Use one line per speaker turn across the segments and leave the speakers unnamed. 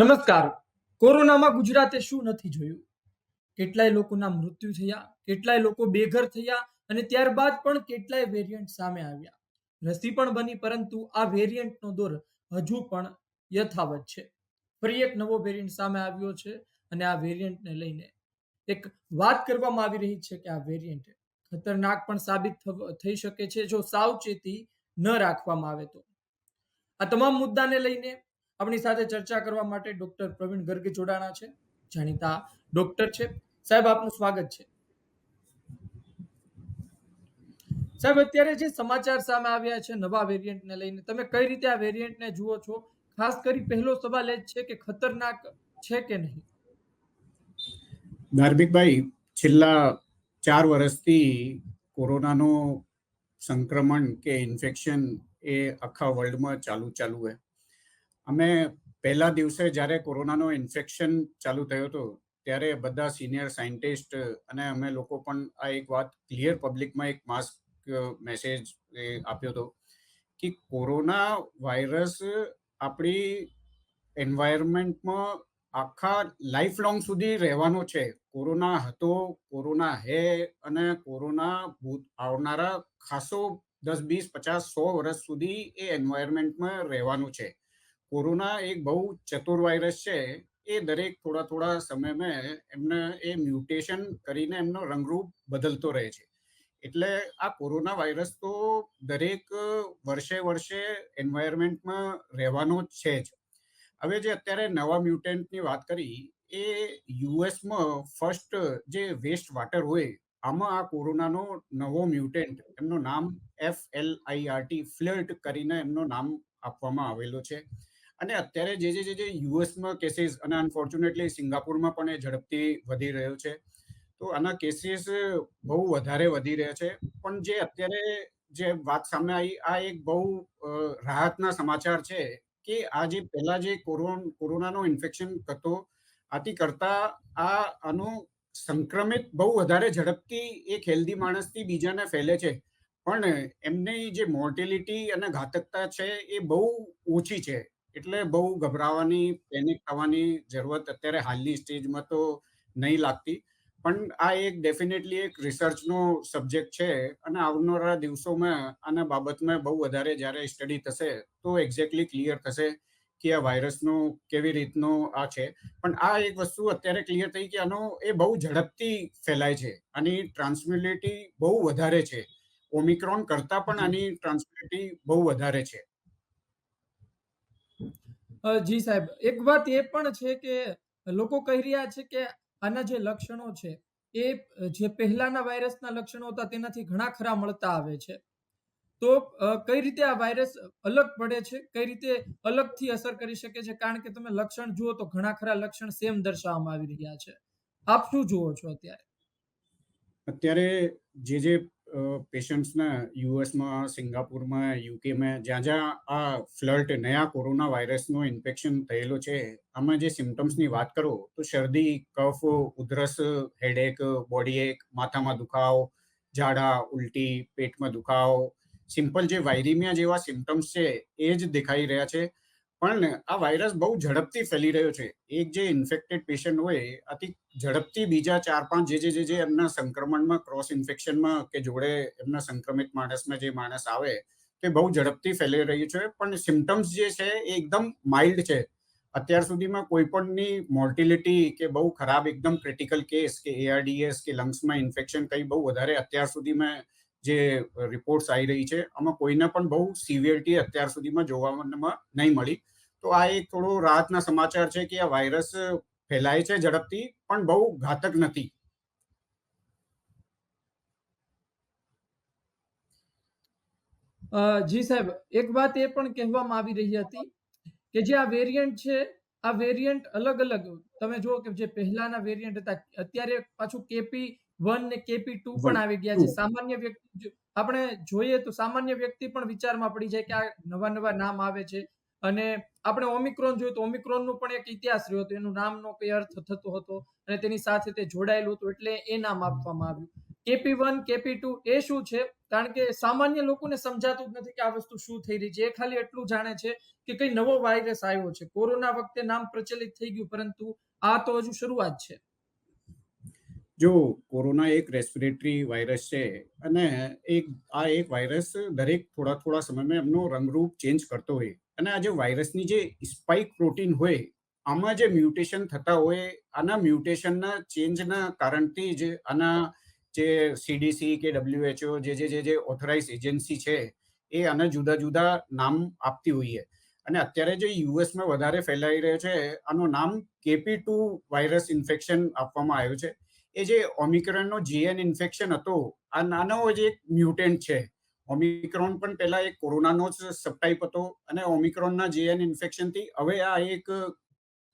નમસ્કાર. કોરોનામાં ગુજરાતે શું નથી જોયું? કેટલાય લોકોના મૃત્યુ થયા, કેટલાય લોકો બેઘર થયા અને ત્યારબાદ પણ કેટલાય વેરિયન્ટ સામે આવ્યા. રસી પણ બની, પરંતુ આ વેરિયન્ટનો દોર હજુ પણ યથાવત છે. ફરી એક નવો વેરિયન્ટ સામે આવ્યો છે અને આ વેરિયન્ટને લઈને એક વાત કરવામાં આવી રહી છે કે આ વેરિયન્ટ ખતરનાક પણ સાબિત થઈ શકે છે જો સાવચેતી ન રાખવામાં આવે તો. આ તમામ મુદ્દાને લઈને આપણી સાથે ચર્ચા કરવા માટે ડોક્ટર પ્રવીણ ગર્ગ જોડાણા છે, જાણીતા ડોક્ટર છે. સાહેબ, આપનું સ્વાગત છે. સાહેબ, અત્યારે જે સમાચાર સામે આવ્યા છે નવા વેરિયન્ટને લઈને, તમે કઈ રીતે આ વેરિયન્ટને જુઓ છો? ખાસ કરી પહેલો સવાલ એ છે કે ખતરનાક છે કે નહીં?
ધાર્મિકભાઈ છેલ્લા ચાર વર્ષથી કોરોનાનો સંક્રમણ કે ઇન્ફેક્શન એ આખા વર્લ્ડમાં ચાલુ ચાલુ છે. અમે પહેલા દિવસે જ્યારે કોરોનાનો ઇન્ફેક્શન ચાલુ થયો હતો, ત્યારે બધા સિનિયર સાયન્ટિસ્ટ અને અમે લોકો પણ આ એક વાત ક્લિયર પબ્લિકમાં એક માસ્ક મેસેજ આપ્યો હતો કે કોરોના વાયરસ આપણી એન્વાયરમેન્ટમાં આખા લાઈફ લોંગ સુધી રહેવાનો છે. કોરોના હતો, કોરોના હે અને કોરોના ભૂત આવનારા ખાસો દસ બીસ પચાસ, સો વર્ષ સુધી એ એન્વાયરમેન્ટમાં રહેવાનું છે. કોરોના એક બહુ ચતુર વાયરસ છે, એ દરેક થોડા થોડા સમયમાં એમને એ મ્યુટેશન કરીને એમનો રંગરૂપ બદલતો રહે છે. એટલે આ કોરોના વાયરસ તો દરેક વર્ષે વર્ષે એન્વાયરમેન્ટમાં રહેવાનો છે જ. હવે જે અત્યારે નવા મ્યુટેન્ટની વાત કરી, એ યુએસમાં ફર્સ્ટ જે વેસ્ટ વાટર હોય, આમાં આ કોરોનાનો નવો મ્યુટેન્ટ, એમનું નામ F L I R T, flirt કરીને એમનું નામ આપવામાં આવેલો છે. અને અત્યારે જે જે જે જે યુએસમાં કેસીસ અને અનફોર્ચ્યુનેટલી સિંગાપુરમાં પણ એ ઝડપથી વધી રહ્યો છે. તો આના કેસીસ બહુ વધારે વધી રહ્યા છે. પણ જે અત્યારે જે વાત સામે આવી, આ એક બહુ રાહતના સમાચાર છે કે આ જે પહેલા જે કોરોન કોરોનાનો ઇન્ફેક્શન હતો, આથી કરતા આ આનું સંક્રમિત બહુ વધારે ઝડપથી એક હેલ્ધી માણસથી બીજાને ફેલે છે. પણ એમની જે મોર્ટેલિટી અને ઘાતકતા છે એ બહુ ઓછી છે. એટલે બહુ ગભરાવાની પેનિક થવાની જરૂરત અત્યારે હાલની સ્ટેજમાં તો નહીં લાગતી. પણ આ એક ડેફિનેટલી એક રિસર્ચનો સબ્જેક્ટ છે અને આવનારા દિવસોમાં આના બાબતમાં બહુ વધારે જ્યારે સ્ટડી થશે તો એક્ઝેક્ટલી ક્લિયર થશે કે આ વાયરસનો કેવી રીતનો આ છે. પણ આ એક વસ્તુ અત્યારે ક્લિયર થઈ કે આનો એ બહુ ઝડપથી ફેલાય છે આની ટ્રાન્સમિલિટી બહુ વધારે છે. ઓમિક્રોન કરતાં પણ આની ટ્રાન્સમિલિટી બહુ વધારે છે.
જી સાહેબ. એક વાત એ પણ છે કે લોકો કહી રહ્યા છે કે આના જે લક્ષણો છે, એ જે પહેલાના વાયરસના લક્ષણો હતા તેનાથી ઘણા ખરા મળતા આવે છે. તો કઈ રીતે આ વાયરસ અલગ પડે છે? કઈ રીતે અલગથી અસર કરી શકે છે? કારણ કે તમે લક્ષણ જુઓ તો ઘણા ખરા લક્ષણ સેમ દર્શાવવામાં આવી રહ્યા છે. આપ શું જુઓ છો અત્યારે?
અત્યારે જે જે પેશન્ટ્સના યુએસમાં, સિંગાપુરમાં, યુકેમાં, જ્યાં જ્યાં આ ફ્લર્ટ નયા કોરોના વાયરસનો ઇન્ફેક્શન થયેલો છે, આમાં જે સિમ્ટમ્સની વાત કરો, તો શરદી, કફ, ઉધરસ, હેડેક, બોડી એક, માથામાં દુખાવો, ઝાડા, ઉલટી, પેટમાં દુખાવો, સિમ્પલ જે વાયરીમિયા જેવા સિમ્ટમ્સ છે, એ જ દેખાઈ રહ્યા છે. પણ આ વાયરસ બહુ ઝડપથી ફેલી રહ્યો છે. એક જે ઇન્ફેક્ટેડ પેશન્ટ હોય, અતિ ઝડપથી બીજા ચાર, પાંચ જે જે જે જે એમના સંક્રમણમાં ક્રોસ ઇન્ફેક્શનમાં કે જોડે એમના સંક્રમિત માણસમાં જે માણસ આવે, તે બહુ ઝડપથી ફેલી રહ્યું છે. પણ સિમ્ટમ્સ જે છે એ એકદમ માઇલ્ડ છે. અત્યાર સુધીમાં કોઈ પણની મોર્ટિલિટી કે બહુ ખરાબ, એકદમ ક્રિટિકલ કેસ કે એઆરડીએસ કે લંગ્સમાં ઇન્ફેક્શન કંઈ બહુ વધારે અત્યાર સુધીમાં જે રિપોર્ટ્સ આવી રહી છે, આમાં કોઈને પણ બહુ સિવિયરિટી અત્યાર સુધીમાં જોવામાં નહીં મળી. તો આ એક થોડો રાહતના સમાચાર છે કે આ વાયરસ ફેલાય છે ઝડપથી, પણ બહુ ઘાતક નથી.
જી સાહેબ, એક વાત એ પણ કહેવામાં આવી રહી હતી કે જે આ વેરિયન્ટ છે, આ વેરિયન્ટ અલગ અલગ તમે જુઓ કે જે પહેલાના વેરિયન્ટ હતા, અત્યારે પાછું કેપી વન ને કેપી ટુ પણ આવી ગયા છે. સામાન્ય વ્યક્તિ આપણે જોઈએ તો સામાન્ય વ્યક્તિ પણ વિચારમાં પડી જાય કે આ નવા નવા નામ આવે છે. અને આપણે ઓમિક્રોન જોયું તો ઓમિક્રોનનું પણ એક ઇતિહાસ રહ્યો હતો. એનું નામનો કઈ અર્થ થતો હતો અને તેની સાથે તે જોડાયેલું હતું એટલે એ નામ આપવામાં આવ્યું. કેપી વન કેપી ટુ એ શું છે? કારણ કે સામાન્ય લોકોને સમજાતું જ નથી કે આ વસ્તુ શું થઈ રહી છે. એ ખાલી એટલું જાણે છે કે કે કઈ નવો વાયરસ આવ્યો છે. કોરોના વખતે નામ પ્રચલિત થઈ ગયું પરંતુ આ તો હજુ શરૂઆત છે.
જો કોરોના એક રેસ્પિરેટરી વાયરસ છે અને એક, આ એક વાયરસ દરેક થોડા થોડા સમયમાં એમનો રંગરૂપ ચેન્જ કરતો હોય. અને આ જે વાયરસની જે સ્પાઇક પ્રોટીન હોય, આમાં જે મ્યુટેશન થતા હોય, આના મ્યુટેશનના ચેન્જના કારણથી જ આના જે સીડીસી કે ડબ્લ્યુએચઓ જે જે જે જે ઓથોરાઇઝ એજન્સી છે, એ આના જુદા જુદા નામ આપતી હોઈએ. અને અત્યારે જે યુએસમાં વધારે ફેલાઈ રહ્યો છે, આનું નામ કેપી ટુ વાયરસ ઇન્ફેક્શન આપવામાં આવ્યું છે. એ જે ઓમિક્રોનનો જીએન ઇન્ફેક્શન હતો, આ નાનો જ મ્યુટેન્ટ છે, ઓમિક્રોન પણ પહેલા એક કોરોનાનો જ સબટાઈપ હતો અને ઓમિક્રોનના જીએન ઇન્ફેક્શનથી હવે આ એક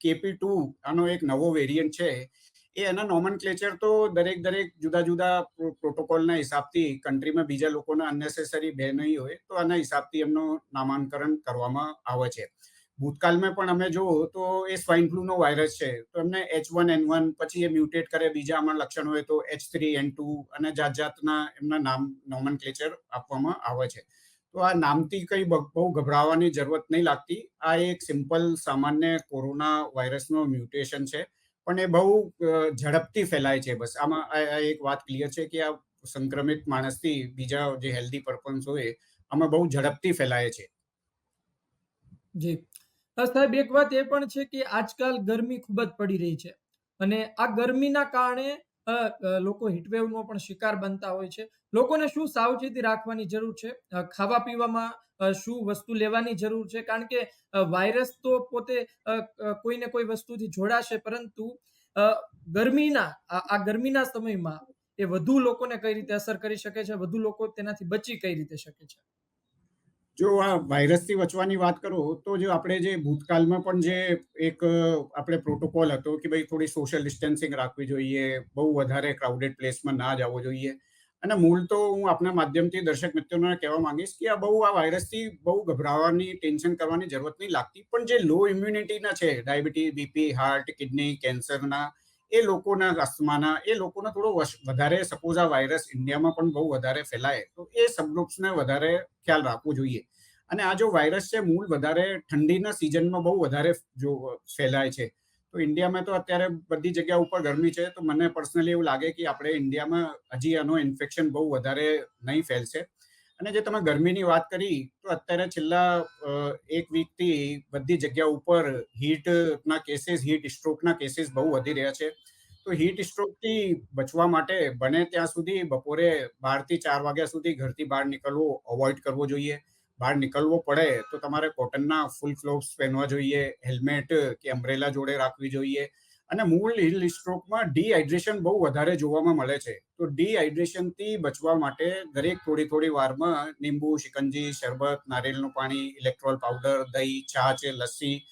કેપી ટુ આનો એક નવો વેરિયન્ટ છે. એ એના નોમન ક્લેચર તો દરેક દરેક જુદા જુદા પ્રોટોકોલના હિસાબથી કન્ટ્રીમાં બીજા લોકોના અનનેસેસરી બે નહીં હોય તો આના હિસાબથી એમનું નામાંકરણ કરવામાં આવે છે. ભૂતકાળમાં પણ અમે જુઓ તો એ સ્વાઇન ફ્લૂનો વાયરસ છે. તો એમને એચ વન એન વન, પછી એ મ્યુટેટ કરે બીજા આમાં લક્ષણ હોય તો એચ થ્રી એન ટુ અને જાત જાતના એમના નામ નોમન ક્લેચર આપવામાં આવે છે. તો આ નામથી કંઈ બહુ ગભરાવાની જરૂરત નહીં લાગતી. આ એક સિમ્પલ સામાન્ય કોરોના વાયરસનો મ્યુટેશન છે. પણ એ બહુ ઝડપથી ફેલાય છે બસ. આમાં એક વાત ક્લિયર છે કે આ સંક્રમિત માણસથી બીજા જે હેલ્ધી પર્પન્સ હોય, આમાં બહુ ઝડપથી ફેલાય છે.
જી. સાહેબ, એક વાત એ પણ છે કે આજકાલ ગરમી ખૂબ જ પડી રહી છે અને આ ગરમીના કારણે લોકો હીટવેવનો પણ શિકાર બનતા હોય છે. લોકોને શું સાવચેતી રાખવાની જરૂર છે? ખાવા પીવામાં શું વસ્તુ લેવાની જરૂર છે? કારણ કે વાયરસ તો પોતે કોઈને કોઈ વસ્તુથી જોડાશે, પરંતુ ગરમીના આ ગરમીના સમયમાં એ વધુ લોકોને કઈ રીતે અસર કરી શકે છે? વધુ લોકો તેનાથી બચી કઈ રીતે શકે છે?
જો આ વાયરસથી બચવાની વાત કરો, તો જો આપણે જે ભૂતકાળમાં પણ જે એક આપણે પ્રોટોકોલ હતો કે ભાઈ થોડી સોશિયલ ડિસ્ટન્સિંગ રાખવી જોઈએ, બહુ વધારે ક્રાઉડેડ પ્લેસમાં ના જવો જોઈએ. અને મૂળ તો હું આપના માધ્યમથી દર્શક મિત્રોને કહેવા માંગીશ કે આ બહુ આ વાયરસથી બહુ ગભરાવાની ટેન્શન કરવાની જરૂરત નહીં લાગતી. પણ જે લો ઇમ્યુનિટીના છે, ડાયાબિટીસ, બીપી હાર્ટ કિડની કેન્સરના એ લોકોના અસ્થમાના, એ લોકોનો થોડો વધારે સપોઝ આ વાયરસ ઇન્ડિયામાં પણ બહુ વધારે ફેલાય, તો એ સબગ્રુપ્સને વધારે ખ્યાલ રાખવો જોઈએ. અને આ જો વાયરસ છે, મૂળ વધારે ઠંડીના સિઝનમાં બહુ વધારે જો, ફેલાય છે. તો ઇન્ડિયામાં તો અત્યારે બધી જગ્યા ઉપર ગરમી છે, તો મને પર્સનલી એવું લાગે કે આપણે ઇન્ડિયામાં હજી આનો ઇન્ફેક્શન બહુ વધારે નહીં ફેલશે. અને જે તમે ગરમીની વાત કરી, તો અત્યારે છેલ્લા એક વીકથી બધી જગ્યા ઉપર હીટના કેસીસ હીટ સ્ટ્રોકના કેસીસ બહુ વધી રહ્યા છે. તો હીટ સ્ટ્રોકથી બચવા માટે બને ત્યાં સુધી બપોરે બારથી ચાર વાગ્યા સુધી ઘરથી બહાર નીકળવું અવોઇડ કરવો જોઈએ. બહાર નીકળવો પડે તો તમારે કોટનના ફૂલ ક્લોથ્સ પહેરવા જોઈએ હેલ્મેટ કે અમ્બ્રેલા જોડે રાખવી જોઈએ. અને મૂળ હિલ સ્ટ્રોકમાં ડિહાઇડ્રેશન બહુ વધારે જોવામાં મળે છે. તો ડિહાઇડ્રેશનથી બચવા માટે દરેક થોડી થોડી વારમાં લીંબુ શિકંજી, શરબત, નારિયેળનું પાણી, ઇલેક્ટ્રોલ પાવડર, દહીં છાશ લસ્સી,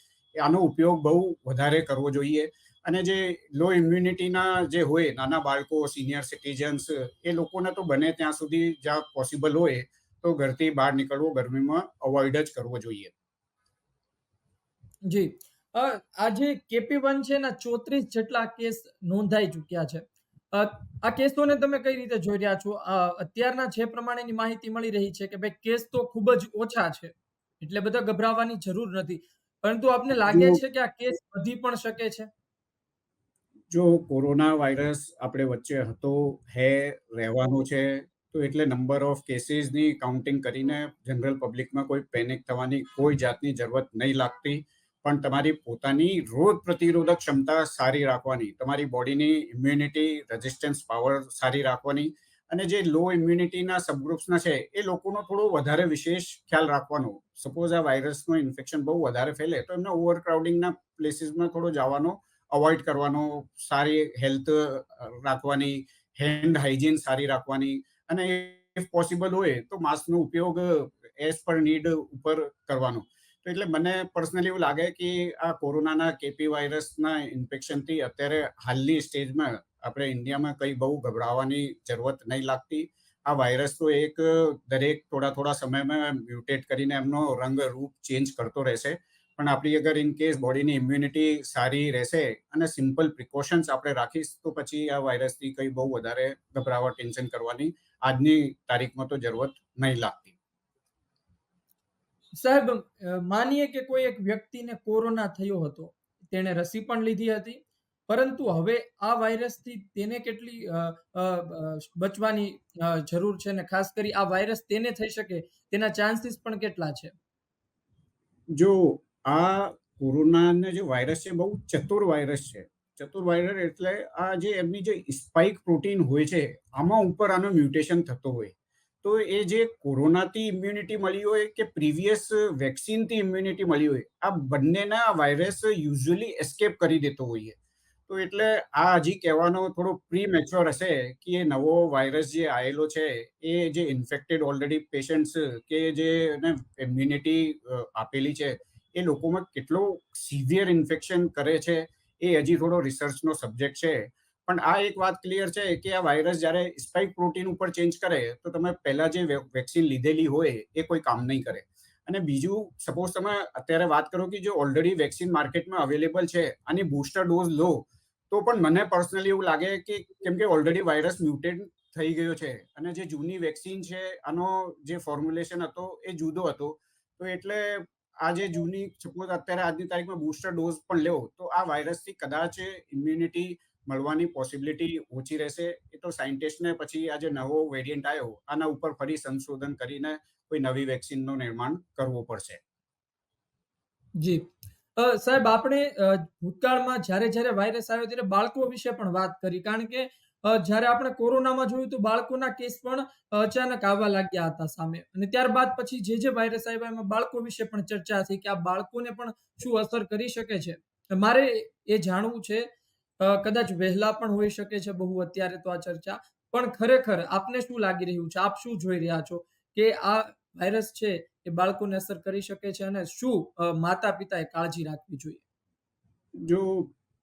આનો ઉપયોગ બહુ વધારે કરવો જોઈએ. અને જે લો ઇમ્યુનિટીના જે હોય, નાના બાળકો, સિનિયર સિટીઝન્સ, એ લોકોને તો બને ત્યાં સુધી જ્યાં પોસિબલ હોય, તો ઘરથી બહાર નીકળવું ગરમીમાં અવોઇડ જ કરવો જોઈએ.
જી. આજે કેપી વન છે ને ચોત્રીસ જેટલા કેસ નોંધાઈ ચૂક્યા છે. આ કેસોને તમે કઈ રીતે જોઈ રહ્યા છો? અત્યારના જે પ્રમાણેની માહિતી મળી રહી છે કે ભાઈ કેસ તો ખૂબ જ ઓછા છે એટલે બધા ગભરાવાની જરૂર નથી. પરંતુ આપને લાગે છે કે આ કેસ વધી પણ શકે છે?
જો કોરોના વાયરસ આપણે વચ્ચે હતો હે રહેવાનો છે તો એટલે નંબર ઓફ કેસીસની કાઉન્ટિંગ કરીને જનરલ પબ્લિકમાં કોઈ પેનિક થવાની કોઈ જાતની જરૂરત નહીં લાગતી. પણ તમારી પોતાની રોગ પ્રતિરોધક ક્ષમતા સારી રાખવાની, તમારી બોડીની ઇમ્યુનિટી રેઝિસ્ટન્સ પાવર સારી રાખવાની અને જે લો ઇમ્યુનિટીના સબગ્રુપ્સના છે, એ લોકોનો થોડો વધારે વિશેષ ખ્યાલ રાખવાનો. સપોઝ આ વાયરસનું ઇન્ફેક્શન બહુ વધારે ફેલે, તો એમને ઓવરક્રાઉડિંગના પ્લેસીસમાં થોડો જવાનો અવોઇડ કરવાનો, સારી હેલ્થ રાખવાની હેન્ડ હાઇજીન સારી રાખવાની અને ઇફ પોસિબલ હોય તો માસ્કનો ઉપયોગ એઝ પર નીડ ઉપર કરવાનો. તો એટલે મને પર્સનલી એવું લાગે કે આ કોરોનાના કેપી વાયરસના ઇન્ફેક્શનથી અત્યારે હાલની સ્ટેજમાં આપણે ઇન્ડિયામાં કંઈ બહુ ગભરાવાની જરૂરત નહીં લાગતી. આ વાયરસ તો એક, દરેક થોડા થોડા સમયમાં મ્યુટેટ કરીને એમનો રંગ, રૂપ ચેન્જ કરતો રહેશે. પણ આપણી અગર ઇન કેસ બોડીની ઇમ્યુનિટી સારી રહેશે અને સિમ્પલ પ્રિકોશન્સ આપણે રાખીશ, તો પછી આ વાયરસથી કંઈ બહુ વધારે ગભરાવા ટેન્શન કરવાની આજની તારીખમાં તો જરૂરત નહીં લાગતી.
સાહેબ માનીએ કે કોઈ એક વ્યક્તિને કોરોના થયો હતો, તેણે રસી પણ લીધી હતી, પરંતુ હવે આ વાયરસથી તેને કેટલી બચવાની જરૂર છે ને ખાસ કરી આ વાયરસ તેને થઈ શકે, તેના ચાન્સીસ પણ કેટલા છે?
જો આ કોરોનાનો જે વાયરસ છે, બહુ ચતુર વાયરસ છે, ચતુર વાયરસ એટલે આ જે એમની જે સ્પાઇક પ્રોટીન હોય છે, આમાં ઉપર આનો મ્યુટેશન થતો હોય. તો એ જે કોરોનાથી ઇમ્યુનિટી મળી હોય કે પ્રીવિયસ વેક્સિનથી ઇમ્યુનિટી મળી હોય, આ બંનેના વાયરસ યુઝ્યુઅલી એસ્કેપ કરી દેતો હોઈએ. તો એટલે આ હજી કહેવાનો થોડો પ્રી મેચ્યોર હશે કે એ નવો વાયરસ જે આવેલો છે, એ જે ઇન્ફેક્ટેડ ઓલરેડી પેશન્ટ્સ કે જે ઇમ્યુનિટી આપેલી છે, એ લોકોમાં કેટલો સિવિયર ઇન્ફેક્શન કરે છે, એ હજી થોડો રિસર્ચનો સબ્જેક્ટ છે. પણ આ એક વાત ક્લિયર છે કે આ વાયરસ જ્યારે સ્પાઇક પ્રોટીન ઉપર ચેન્જ કરે, તો તમે પહેલા જે વેક્સિન લીધેલી હોય એ કોઈ કામ નહીં કરે. અને બીજું સપોઝ તમે અત્યારે વાત કરો કે જો ઓલરેડી વેક્સિન માર્કેટમાં અવેલેબલ છે અને બૂસ્ટર ડોઝ લો, તો પણ મને પર્સનલી એવું લાગે કે કેમ કે ઓલરેડી વાયરસ મ્યુટેડ થઈ ગયો છે અને જે જૂની વેક્સિન છે, આનો જે ફોર્મ્યુલેશન હતો એ જુદો હતો. તો એટલે આ જે જૂની સપોઝ અત્યારે આજની તારીખમાં બૂસ્ટર ડોઝ પણ લેવો તો આ વાયરસથી કદાચ ઇમ્યુનિટી મળવાની પોસિબિલિટી ઓછી રહેશે. એ તો સાયન્ટિસ્ટને પછી આ જે નવો વેરિયન્ટ આવ્યો, આના ઉપર ફરી સંશોધન કરીને કોઈ નવી વેક્સિનનું નિર્માણ કરવું પડશે.
જી. સાહેબ, આપણે ભૂતકાળમાં જ્યારે જ્યારે વાયરસ આવ્યો ત્યારે બાળકો વિશે પણ વાત કરી. કારણ કે જ્યારે આપણે કોરોનામાં જોયું તો બાળકોના કેસ પણ અચાનક આવવા લાગ્યા હતા સામે. અને ત્યારબાદ પછી જે જે વાયરસ આવ્યા એમાં બાળકો વિશે પણ ચર્ચા થઈ કે આ બાળકોને પણ શું અસર કરી શકે છે? મારે એ જાણવું છે કદાચ વહેલા પણ હોઈ શકે છે બહુ, અત્યારે તો આ ચર્ચા. પણ ખરેખર આપને શું લાગી રહ્યું છે? આપ શું જોઈ રહ્યા છો? કે આ વાયરસ છે એ બાળકોને અસર કરી શકે છે અને શું માતા પિતાએ કાળજી રાખવી જોઈએ?
જો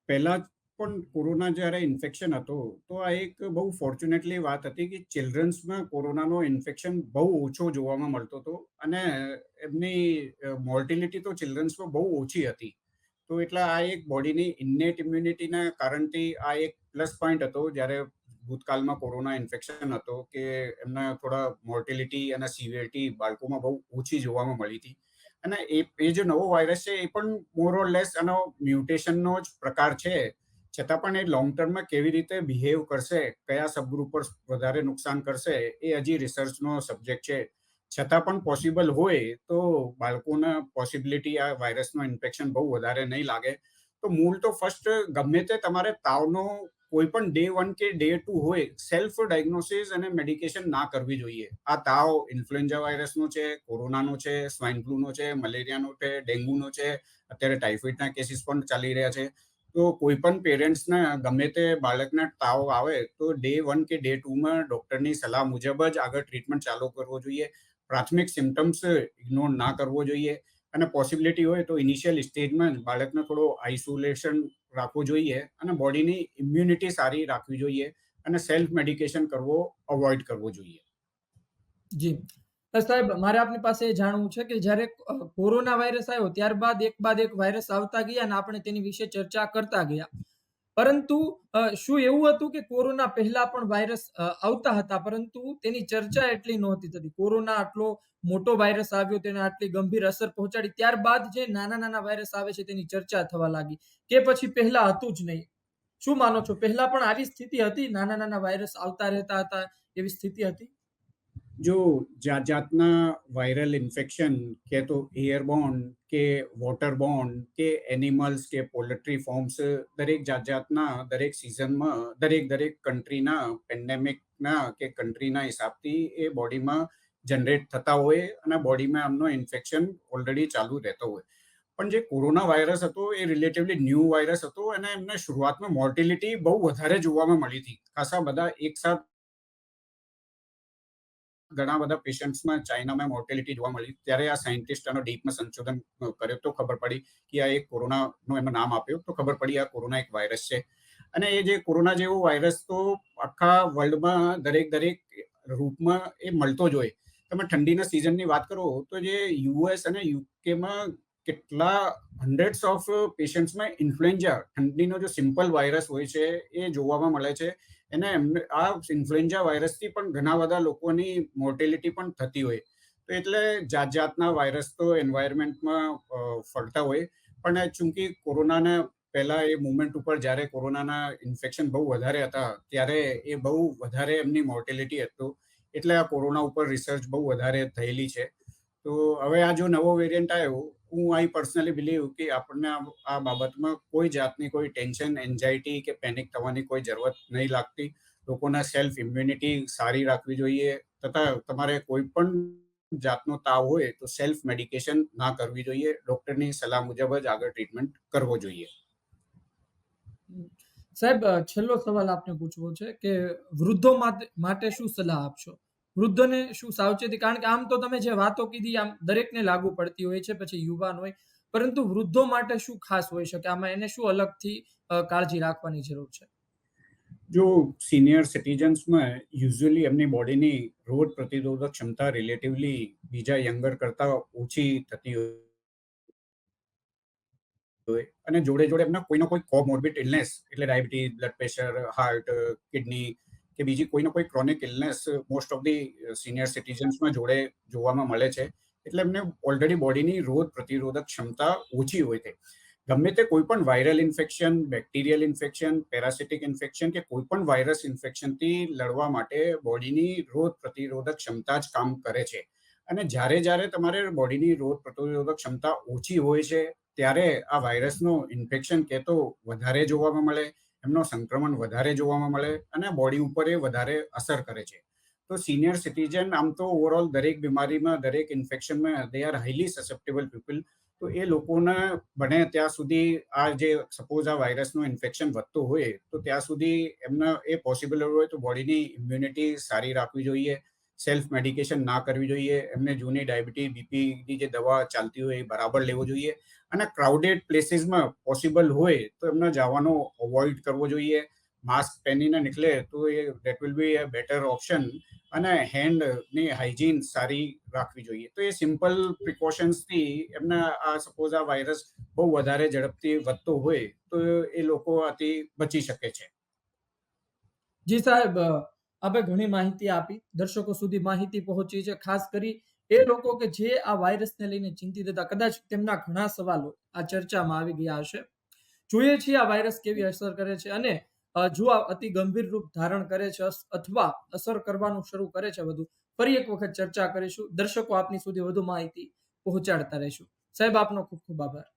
પહેલા પણ કોરોના જ્યારે ઇન્ફેક્શન હતો, તો આ એક બહુ ફોર્ચ્યુનેટલી વાત હતી કે ચિલ્ડ્રન્સમાં કોરોનાનો ઇન્ફેક્શન બહુ ઓછો જોવામાં મળતો હતો અને એમની મોર્ટિલિટી તો ચિલ્ડ્રન્સમાં બહુ ઓછી હતી. તો એટલે આ એક બોડીની ઇન્નેટ ઇમ્યુનિટીના કારણથી આ એક પ્લસ પોઈન્ટ હતો જ્યારે ભૂતકાળમાં કોરોના ઇન્ફેક્શન હતો કે એમને થોડા મોર્ટિલિટી અને સિવિયરિટી બાળકોમાં બહુ ઓછી જોવામાં મળી હતી. અને એ એ જે નવો વાયરસ છે એ પણ મોર ઓર લેસ આનો મ્યુટેશનનો જ પ્રકાર છે. છતાં પણ એ લોંગ ટર્મમાં કેવી રીતે બિહેવ કરશે, કયા સબગ્રુપ પર વધારે નુકસાન કરશે, એ હજી રિસર્ચનો સબ્જેક્ટ છે. છતાં પણ પોસિબલ હોય તો બાળકોના પોસિબિલિટી આ વાયરસનો ઇન્ફેક્શન બહુ વધારે નહીં લાગે. તો મૂળ તો ફર્સ્ટ ગમે તે તમારે તાવનો કોઈ પણ ડે વન કે ડે ટુ હોય સેલ્ફ ડાયગ્નોસિસ અને મેડિકેશન ના કરવી જોઈએ. આ તાવ ઇન્ફ્લુએન્ઝા વાયરસનો છે કોરોનાનો છે સ્વાઇન ફ્લૂનો છે મલેરિયાનો છે ડેન્ગ્યુનો છે, અત્યારે ટાઇફોઇડના કેસીસ પણ ચાલી રહ્યા છે. તો કોઈ પણ પેરેન્ટ્સને ગમે તે બાળકને તાવ આવે તો ડે વન કે ડે ટુમાં ડૉક્ટરની સલાહ મુજબ જ આગળ ટ્રીટમેન્ટ ચાલુ કરવો જોઈએ. પ્રાથમિક સિમ્ટમ્સ ઇગ્નોર ના કરવો જોઈએ અને પોસિબિલિટી હોય તો ઇનિશિયલ સ્ટેજમાં જ બાળકને થોડો આઇસોલેશન રાખવું જોઈએ અને બોડીની ઇમ્યુનિટી સારી રાખવી જોઈએ અને સેલ્ફ મેડિકેશન કરવો અવોઇડ કરવો જોઈએ.
જી. સાહેબ, મારે આપની પાસે જાણવું છે કે જ્યારે કોરોના વાયરસ આવ્યો, ત્યારબાદ એક બાદ એક વાયરસ આવતા ગયા અને આપણે તેની વિશે ચર્ચા કરતા ગયા. પરંતુ શું એવું હતું કે કોરોના પહેલા પણ વાયરસ આવતા હતા? પરંતુ તેની ચર્ચા એટલી નહોતી થતી. કોરોના આટલો મોટો વાયરસ આવ્યો, તેને આટલી ગંભીર અસર પહોંચાડી, ત્યારબાદ જે નાના નાના વાયરસ આવે છે તેની ચર્ચા થવા લાગી. કે પછી પહેલા હતું જ નહીં. શું માનો છો? પહેલા પણ આવી સ્થિતિ હતી? નાના નાના વાયરસ આવતા રહેતા હતા, એવી સ્થિતિ હતી?
જો જાત જાતના વાયરલ ઇન્ફેક્શન કે તો એરબોર્ન કે વોટરબોર્ન કે એનિમલ્સ કે પોલ્ટ્રી ફોર્મ્સ, દરેક જાત જાતના દરેક સિઝનમાં, દરેક દરેક કન્ટ્રીના, પેન્ડેમિકના કે કન્ટ્રીના હિસાબથી એ બોડીમાં જનરેટ થતા હોય અને બોડીમાં એમનો ઇન્ફેક્શન ઓલરેડી ચાલુ રહેતો હોય. પણ જે કોરોના વાયરસ હતો એ રિલેટિવલી ન્યૂ વાયરસ હતો અને એમને શરૂઆતમાં મોર્ટિલિટી બહુ વધારે જોવામાં મળી હતી. ખાસા બધા એકસાથ ઘણા બધા પેશન્ટ્સમાં ચાઇનામાં મોર્ટેલિટી જોવા મળી ત્યારે આ સાયન્ટિસ્ટ આનો ડીપમાં સંશોધન કર્યો તો ખબર પડી કે આ એક કોરોનાનું એમાં નામ આપ્યું તો ખબર પડી આ કોરોના એક વાયરસ છે. અને એ જે કોરોના જેવો વાયરસ તો આખા વર્લ્ડમાં દરેક દરેક રૂપમાં એ મળતો જ હોય. તમે ઠંડીના સિઝનની વાત કરો તો જે યુએસ અને યુકેમાં કેટલા હંડ્રેડ્સ ઓફ પેશન્ટ્સમાં ઇન્ફ્લુએન્ઝા ઠંડીનો જો સિમ્પલ વાયરસ હોય છે એ જોવામાં મળે છે. એને એમને, આ ઇન્ફ્લુએન્ઝા વાયરસથી પણ ઘણા બધા લોકોની મોર્ટેલિટી પણ થતી હોય. તો એટલે જાત જાતના વાયરસ તો એન્વાયરમેન્ટમાં ફરતા હોય. પણ ચૂંકી કોરોનાના પહેલા એ મુવમેન્ટ ઉપર જ્યારે કોરોનાના ઇન્ફેક્શન બહુ વધારે હતા, ત્યારે એ બહુ વધારે એમની મોર્ટેલિટી હતું. એટલે આ કોરોના ઉપર રિસર્ચ બહુ વધારે થયેલી છે. તો હવે આ જો નવો વેરિયન્ટ આવ્યો હું આઈ પર્સનલી બિલીવ કે આપણને આ- બાબતમાં કોઈ જાતની કોઈ ટેન્શન એન્ઝાયટી કે પેનિક થવાની કોઈ જરૂરત નહીં લાગતી. લોકોના સેલ્ફ ઇમ્યુનિટી સારી રાખવી જોઈએ તથા તમારે કોઈ પણ જાતનો તાવ હોય તો સેલ્ફ મેડિકેશન ના કરવી જોઈએ. ડોક્ટરની સલાહ મુજબ જ આગળ ટ્રીટમેન્ટ કરવો જોઈએ.
સાહેબ છેલ્લો સવાલ આપને પૂછવો છે કે વૃદ્ધો માટે શું સલાહ આપશો? વૃદ્ધોને શું સાવચેતી? કારણ કે આમ તો તમે જે વાતો કીધી, આમ દરેકને લાગુ પડતી હોય છે, પછી યુવાન હોય. પરંતુ વૃદ્ધો માટે શું ખાસ હોઈ શકે? આમાં એને શું અલગથી કાળજી રાખવાની જરૂર છે?
જો સિનિયર સિટીઝન્સમાં યુઝ્યુઅલી એમની બોડીની રોગ પ્રતિરોધક ક્ષમતા રિલેટિવલી બીજા યંગર કરતાં ઓછી થતી હોય. અને જોડે જોડે એમના કોઈનો કોઈ કોમોર્બિડ ઇલનેસ, એટલે diabetes, blood pressure, heart, kidney કે બીજી કોઈને કોઈ chronic illness most of the senior સિટીઝન્સમાં જોડે જોવામાં મળે છે. એટલે એમને ઓલરેડી બોડીની રોગ પ્રતિરોધક ક્ષમતા ઓછી હોય છે. ગમે તે કોઈ પણ viral infection bacterial infection parasitic infection કે કોઈ પણ વાયરસ ઇન્ફેક્શનથી લડવા માટે બોડીની રોગ પ્રતિરોધક ક્ષમતા જ કામ કરે છે. અને જ્યારે જ્યારે તમારે બોડીની રોગ પ્રતિરોધક ક્ષમતા ઓછી હોય છે, ત્યારે આ વાયરસનો ઇન્ફેક્શન કે તો વધારે જોવામાં મળે એમનો સંક્રમણ વધારે જોવામાં મળે અને બોડી ઉપર એ વધારે અસર કરે છે. તો સિનિયર સિટીઝન આમ તો ઓવરઓલ દરેક બીમારીમાં, દરેક ઇન્ફેક્શનમાં they are highly susceptible people તો એ લોકોને બને ત્યાં સુધી આ જે સપોઝ આ વાયરસનું ઇન્ફેક્શન વધતું હોય, તો ત્યાં સુધી એમને એ પોસિબલ હોય તો બોડીની ઇમ્યુનિટી સારી રાખવી જોઈએ. સેલ્ફ મેડિકેશન ના કરવી જોઈએ. એમને જૂની ડાયાબિટીસ બીપીની જે દવા ચાલતી હોય એ બરાબર લેવો જોઈએ. અને ક્રાઉડેડ પ્લેસીસમાં પોસિબલ હોય તો એમને જવાનો અવોઇડ કરવો જોઈએ. માસ્ક પહેરીને નીકળે તો એ that will be a better option અને હેન્ડની હાઇજીન સારી રાખવી જોઈએ. તો એ સિમ્પલ પ્રિકોશન્સથી એમને આ સપોઝ આ વાયરસ બહુ વધારે ઝડપથી વધતો હોય તો એ લોકો આથી બચી શકે છે.
જી સાહેબ આપે ઘણી માહિતી આપી. દર્શકો સુધી માહિતી પહોંચી છે. ખાસ કરી એ લોકો કે જે આ વાયરસને લઈને ચિંતિત હતા, કદાચ તેમના ઘણા સવાલો આ ચર્ચામાં આવી ગયા હશે. જોઈએ છીએ આ વાયરસ કેવી અસર કરે છે અને જો આ અતિ ગંભીર રૂપ ધારણ કરે છે અથવા અસર કરવાનું શરૂ કરે છે વધુ ફરી એક વખત ચર્ચા કરીશું. દર્શકો આપની સુધી વધુ માહિતી પહોંચાડતા રહીશું. સાહેબ, આપનો ખૂબ ખૂબ આભાર.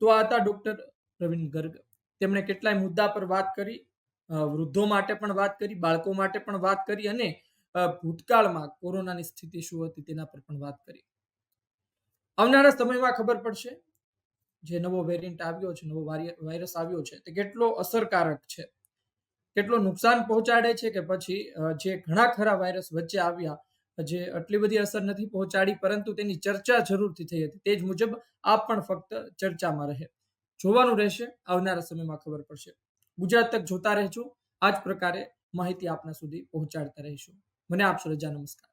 તો આ હતા ડોક્ટર પ્રવીણ ગર્ગ. તેમણે કેટલાય મુદ્દા પર વાત કરી. વૃદ્ધો માટે પણ વાત કરી, બાળકો માટે પણ વાત કરી અને ભૂતકાળમાં કોરોનાની સ્થિતિ શું હતી તેના પર પણ વાત કરી. આવનારા સમયમાં ખબર પડશે, જે નવો વેરિયન્ટ આવ્યો છે, નવો વાયરસ આવ્યો છે, તે કેટલો અસરકારક છે. કેટલો નુકસાન પહોંચાડે છે કે પછી જે ઘણા ખરા વાયરસ વચ્ચે આવ્યા, જે આટલી બધી અસર નથી પહોંચાડી, પરંતુ તેની ચર્ચા જરૂરથી થઈ હતી. તે જ મુજબ આ પણ ફક્ત ચર્ચામાં રહે. જોવાનું રહેશે, આવનારા સમયમાં ખબર પડશે. ગુજરાત તક જોતા રહેજો. આ જ પ્રકારે માહિતી આપના સુધી પહોંચાડતા રહીશું. મને આપશો રજા નમસ્કાર.